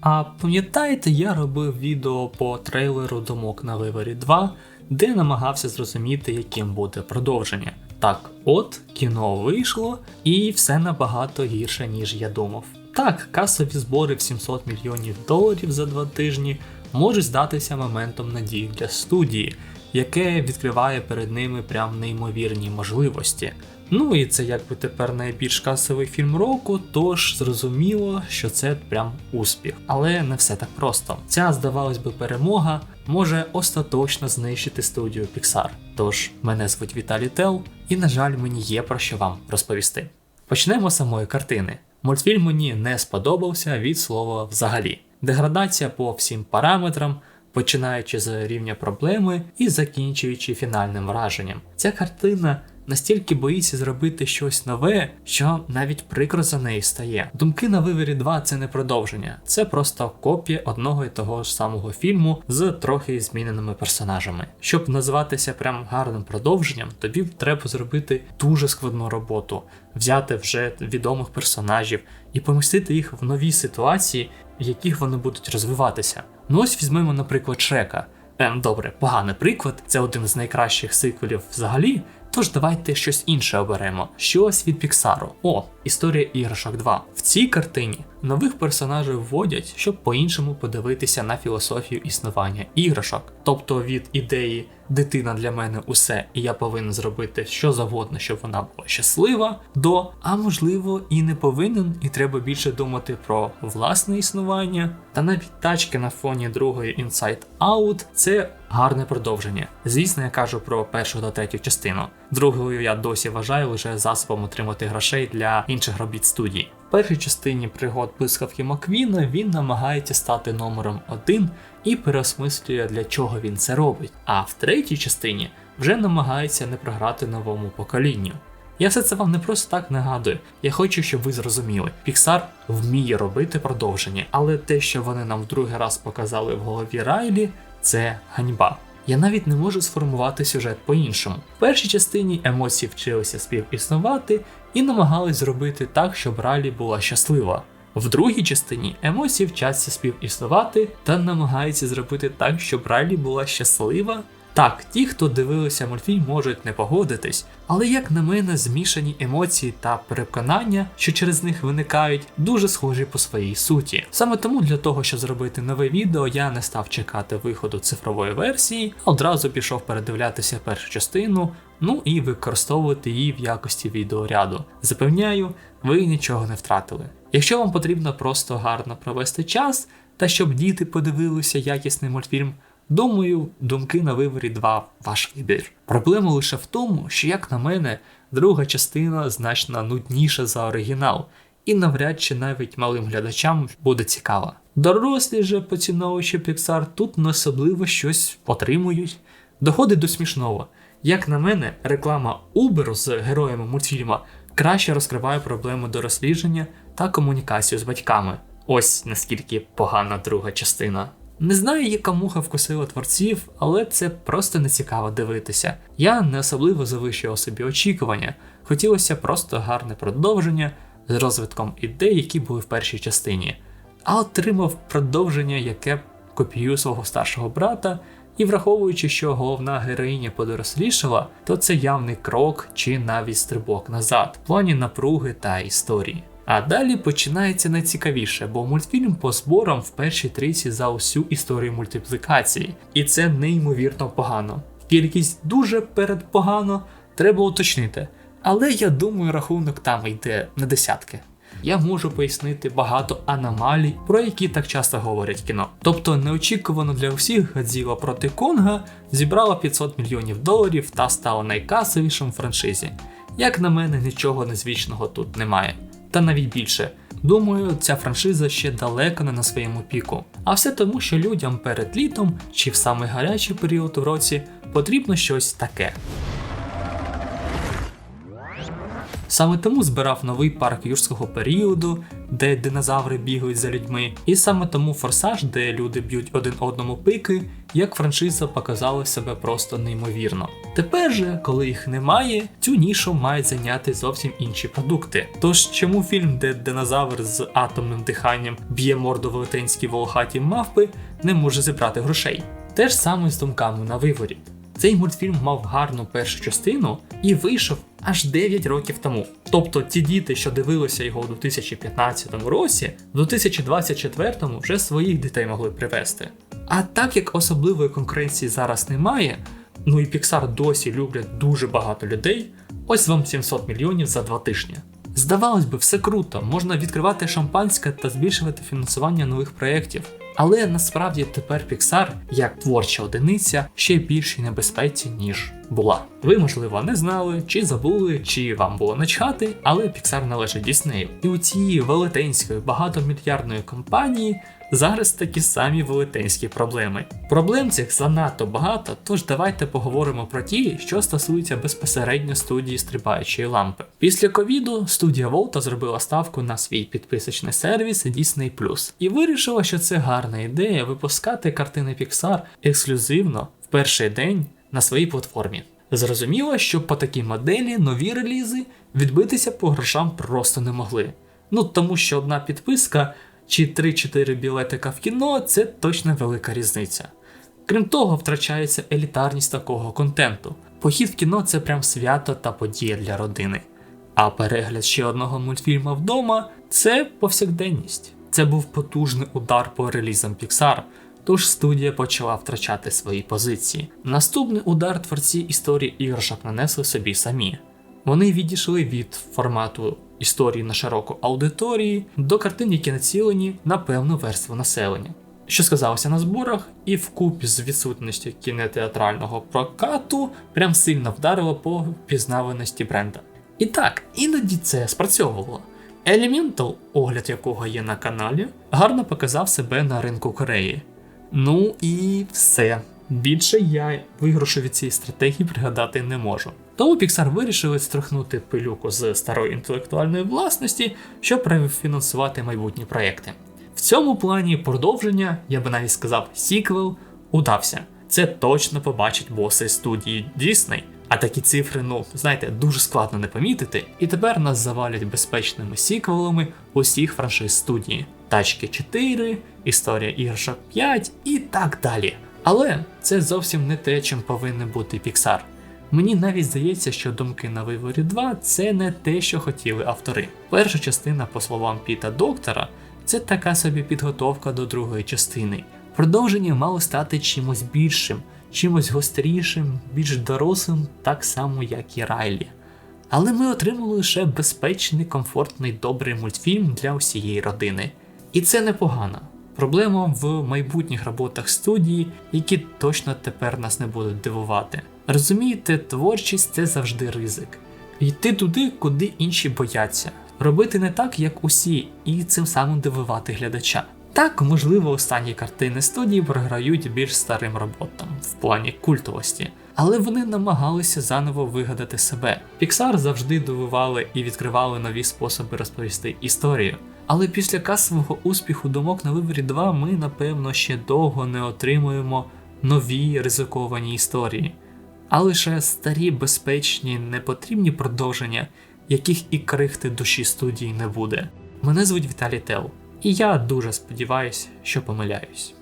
А пам'ятаєте, я робив відео по трейлеру Домок на виворі 2, де намагався зрозуміти, яким буде продовження. Так, от кіно вийшло, і все набагато гірше, ніж я думав. Так, касові збори в 700 мільйонів доларів за два тижні можуть здатися моментом надії для студії, яке відкриває перед ними прям неймовірні можливості. Ну і це якби тепер найбільш касовий фільм року, тож зрозуміло, що це прям успіх. Але не все так просто. Ця, здавалось би, перемога може остаточно знищити студію Pixar. Тож мене звуть Віталій Тел, і на жаль, мені є про що вам розповісти. Почнемо з самої картини. Мультфільм мені не сподобався від слова взагалі. Деградація по всім параметрам, починаючи з рівня проблеми і закінчуючи фінальним враженням. Ця картина настільки боїться зробити щось нове, що навіть прикро за неї стає. Думки на виворі 2 це не продовження, це просто копія одного і того ж самого фільму з трохи зміненими персонажами. Щоб називатися прям гарним продовженням, тобі треба зробити дуже складну роботу, взяти вже відомих персонажів і помістити їх в нові ситуації, в яких вони будуть розвиватися. Ну ось візьмемо, наприклад, Шрека. Ем, добре, поганий приклад, це один з найкращих сиквелів взагалі. Тож давайте щось інше оберемо. Щось від Піксару. О, історія іграшок 2. В цій картині нових персонажів вводять, щоб по-іншому подивитися на філософію існування іграшок. Тобто від ідеї дитина для мене усе, і я повинен зробити що завгодно, щоб вона була щаслива, до а можливо і не повинен, і треба більше думати про власне існування. Та навіть тачки на фоні другої Inside Out це гарне продовження. Звісно, я кажу про першу та третю частину. Другою я досі вважаю лише засобом отримати грошей для інших робіт студії. В першій частині пригод блискавки Маквіна він намагається стати номером один і переосмислює, для чого він це робить. А в третій частині вже намагається не програти новому поколінню. Я все це вам не просто так нагадую. Я хочу, щоб ви зрозуміли. Pixar вміє робити продовження, але те, що вони нам в другий раз показали в голові Райлі, це ганьба. Я навіть не можу сформувати сюжет по-іншому. В першій частині емоції вчилися співіснувати і намагались зробити так, щоб Ралі була щаслива. В другій частині емоції вчаться співіснувати та намагаються зробити так, щоб Ралі була щаслива. Так, ті, хто дивилися мультфільм, можуть не погодитись, але як на мене, змішані емоції та переконання, що через них виникають, дуже схожі по своїй суті. Саме тому для того, щоб зробити нове відео, я не став чекати виходу цифрової версії, а одразу пішов передивлятися першу частину, ну і використовувати її в якості відеоряду. Запевняю, ви нічого не втратили. Якщо вам потрібно просто гарно провести час та щоб діти подивилися якісний мультфільм. Думаю, думки на виворі 2 ваш вибір. Проблема лише в тому, що, як на мене, друга частина значно нудніша за оригінал, і навряд чи навіть малим глядачам буде цікава. Дорослі же поціновувачі Pixar тут не особливо щось отримують. Доходить до смішного. Як на мене, реклама Uber з героями мультфільма краще розкриває проблему дорослідження та комунікацію з батьками. Ось наскільки погана друга частина. Не знаю, яка муха вкусила творців, але це просто не цікаво дивитися. Я не особливо завищував собі очікування, хотілося просто гарне продовження з розвитком ідей, які були в першій частині, а отримав продовження, яке копіює свого старшого брата. І враховуючи, що головна героїня подорослішала, то це явний крок чи навіть стрибок назад в плані напруги та історії. А далі починається найцікавіше, бо мультфільм по зборам в першій трійці за усю історію мультиплікації, і це неймовірно погано. Кількість дуже передпогано, треба уточнити. Але я думаю, рахунок там йде на десятки. Я можу пояснити багато аномалій, про які так часто говорять кіно. Тобто неочікувано для всіх Годзіла проти Конга зібрала 500 мільйонів доларів та стала найкасовішим франшизі. Як на мене, нічого незвичного тут немає та навіть більше. Думаю, ця франшиза ще далеко не на своєму піку. А все тому, що людям перед літом чи в самий гарячий період в році потрібно щось таке. Саме тому збирав новий парк юрського періоду, де динозаври бігають за людьми, і саме тому форсаж, де люди б'ють один одному пики, як франшиза показала себе просто неймовірно. Тепер же, коли їх немає, цю нішу мають зайняти зовсім інші продукти. Тож чому фільм, де динозавр з атомним диханням б'є морду велетенські волохаті мавпи, не може зібрати грошей? Те ж саме з думками на виворіт. Цей мультфільм мав гарну першу частину і вийшов аж 9 років тому. Тобто ті діти, що дивилися його у 2015 році, в 2024 вже своїх дітей могли привезти. А так як особливої конкуренції зараз немає, ну і Pixar досі люблять дуже багато людей, ось вам 700 мільйонів за два тижні. Здавалось би, все круто, можна відкривати шампанське та збільшувати фінансування нових проєктів. Але насправді тепер Pixar, як творча одиниця, ще більшій небезпеці, ніж була. Ви, можливо, не знали, чи забули, чи вам було начхати, але Pixar належить Діснею. І у цієї велетенської багатомільярдної компанії зараз такі самі велетенські проблеми. Проблем цих занадто багато, тож давайте поговоримо про ті, що стосуються безпосередньо студії стрибаючої лампи. Після ковіду студія Волта зробила ставку на свій підписочний сервіс Disney+, і вирішила, що це гарна ідея випускати картини Pixar ексклюзивно в перший день на своїй платформі. Зрозуміло, що по такій моделі нові релізи відбитися по грошам просто не могли. Ну тому що одна підписка чи 3-4 білетика в кіно це точно велика різниця. Крім того, втрачається елітарність такого контенту. Похід в кіно це прям свято та подія для родини. А перегляд ще одного мультфільму вдома це повсякденність. Це був потужний удар по релізам Pixar, тож студія почала втрачати свої позиції. Наступний удар творці історії іграшок нанесли собі самі. Вони відійшли від формату історії на широку аудиторії до картин, які націлені на певну верству населення. Що сказалося на зборах, і вкупі з відсутністю кінотеатрального прокату прям сильно вдарило по впізнаваності бренда. І так, іноді це спрацьовувало. Elemental, огляд якого є на каналі, гарно показав себе на ринку Кореї. Ну і все. Більше я виграшу від цієї стратегії пригадати не можу. Тому Pixar вирішили стрихнути пилюку з старої інтелектуальної власності, щоб профінансувати майбутні проекти. В цьому плані продовження, я би навіть сказав, сіквел удався. Це точно побачать боси студії Disney. А такі цифри, ну знаєте, дуже складно не помітити. І тепер нас завалять безпечними сіквелами усіх франшиз студії: Тачки 4, Історія іграшок 5 і так далі. Але це зовсім не те, чим повинен бути Pixar. Мені навіть здається, що думки на виворі 2 це не те, що хотіли автори. Перша частина, по словам Піта Доктора, це така собі підготовка до другої частини. Продовження мало стати чимось більшим, чимось гострішим, більш дорослим, так само як і Райлі. Але ми отримали лише безпечний, комфортний, добрий мультфільм для усієї родини. І це непогано. Проблема в майбутніх роботах студії, які точно тепер нас не будуть дивувати. Розумієте, творчість це завжди ризик. Йти туди, куди інші бояться, робити не так, як усі, і цим самим дивувати глядача. Так, можливо, останні картини студії програють більш старим роботам в плані культовості, але вони намагалися заново вигадати себе. Pixar завжди дивували і відкривали нові способи розповісти історію. Але після касового успіху думок на виборі 2 ми, напевно, ще довго не отримуємо нові ризиковані історії, а лише старі, безпечні, непотрібні продовження, яких і крихти душі студії не буде. Мене звуть Віталій Тел, і я дуже сподіваюся, що помиляюсь.